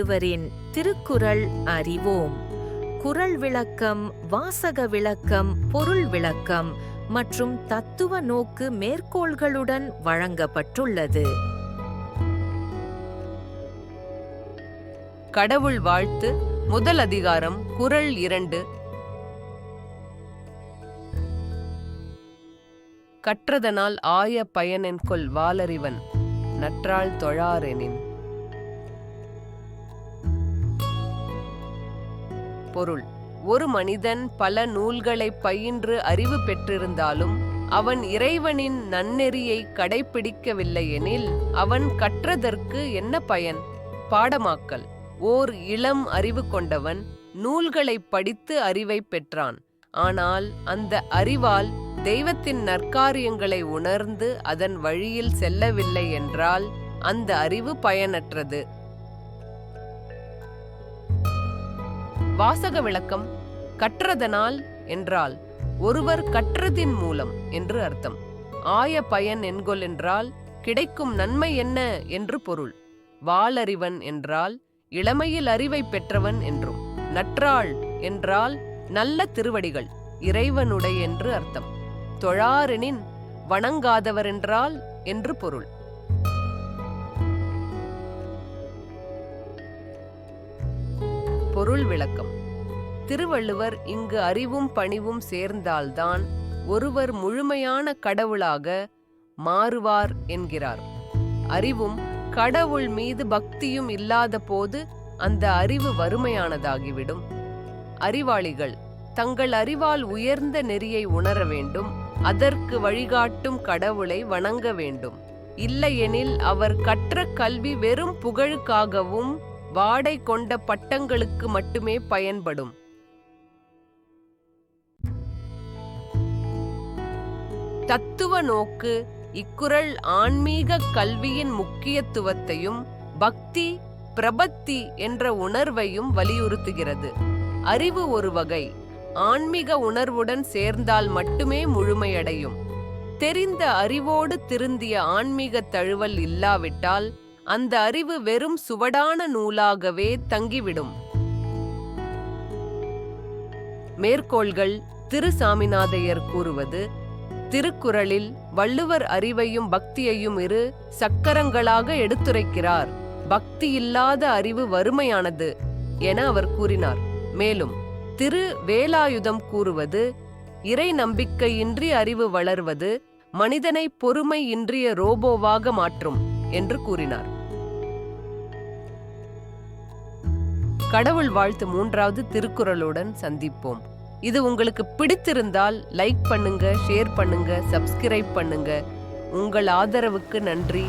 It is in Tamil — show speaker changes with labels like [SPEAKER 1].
[SPEAKER 1] இவரின் திருக்குறள் அறிவோம். குரல் விளக்கம் வாசக விளக்கம் பொருள் விளக்கம் மற்றும் தத்துவ நோக்கு மேற்கோள்களுடன் வழங்கப்பட்டுள்ளது.
[SPEAKER 2] கடவுள் வாழ்த்து முதல் அதிகாரம் குரல் இரண்டு. கற்றதனால் ஆய பயனென்கொள் வாலறிவன் நற்றாள் தொழாரெனின். பொருள். ஒரு மனிதன் பல நூல்களைப் பயின்று அறிவு பெற்றிருந்தாலும் அவன் இறைவனின் நன்னெறியை கடைப்பிடிக்கவில்லையெனில் அவன் கற்றதற்கு என்ன பயன்? பாடமாக்கல். ஓர் இளம் அறிவு கொண்டவன் நூல்களைப் படித்து அறிவை பெற்றான். ஆனால் அந்த அறிவால் தெய்வத்தின் நற்காரியங்களை உணர்ந்து அதன் வழியில் செல்லவில்லை என்றால் அந்த அறிவு பயனற்றது. வாசக விளக்கம் கற்றதனால் என்றால் ஒருவர் கற்றதின் மூலம் என்று அர்த்தம். ஆய பயன் என்கொல் என்றால் கிடைக்கும் நன்மை என்ன என்று பொருள். வாளறிவன் என்றால் இளமையில் அறிவை பெற்றவன் என்றும். நற்றாள் என்றால் நல்ல திருவடிகள் இறைவனுடைய என்று அர்த்தம். தொழாரெனின் வணங்காதவர் என்றால் என்று பொருள். பொருள் விளக்கம். திருவள்ளுவர் இங்கு அறிவும் பணிவும் சேர்ந்தால்தான் ஒருவர் முழுமையான கடவுளாக மாறுவார் என்கிறார். அறிவும் கடவுள் மீது பக்தியும் இல்லாத போது அந்த அறிவு வறுமையானதாகிவிடும். அறிவாளிகள் தங்கள் அறிவால் உயர்ந்த நெறியை உணர வேண்டும் அதற்கு வழிகாட்டும் கடவுளை வணங்க வேண்டும். இல்லையெனில் அவர் கற்ற கல்வி வெறும் புகழுக்காகவும் வாடை கொண்ட பட்டங்களுக்கு மட்டுமே பயன்படும். தத்துவ நோக்கு இக்குறள் ஆன்மீக கல்வியின் முக்கியத்துவத்தையும் பக்தி பிரபத்தி என்ற உணர்வையும் வலியுறுத்துகிறது. அறிவு ஒரு வகை ஆன்மீக உணர்வுடன் சேர்ந்தால் மட்டுமே முழுமையடையும். தெரிந்த அறிவோடு திருந்திய ஆன்மீக தழுவல் இல்லாவிட்டால் அந்த அறிவு வெறும் சுவடான நூலாகவே தங்கிவிடும். மேற்கோள்கள் திரு சாமிநாதையர் கூறுவது திருக்குறளில் வள்ளுவர் அறிவையும் பக்தியையும் இரு சக்கரங்களாக எடுத்துரைக்கிறார். பக்தி இல்லாத அறிவு வறுமையானது என அவர் கூறினார். மேலும் திரு வேலாயுதம் கூறுவது இறை நம்பிக்கையின்றி அறிவு வளர்வது மனிதனை பொறுமை இன்றிய ரோபோவாக மாற்றும் என்று கூறினார். கடவுள் வாழ்த்து மூன்றாவது திருக்குறளுடன் சந்திப்போம். இது உங்களுக்கு பிடித்திருந்தால் லைக் பண்ணுங்க ஷேர் பண்ணுங்க சப்ஸ்கிரைப் பண்ணுங்க. உங்கள் ஆதரவுக்கு நன்றி.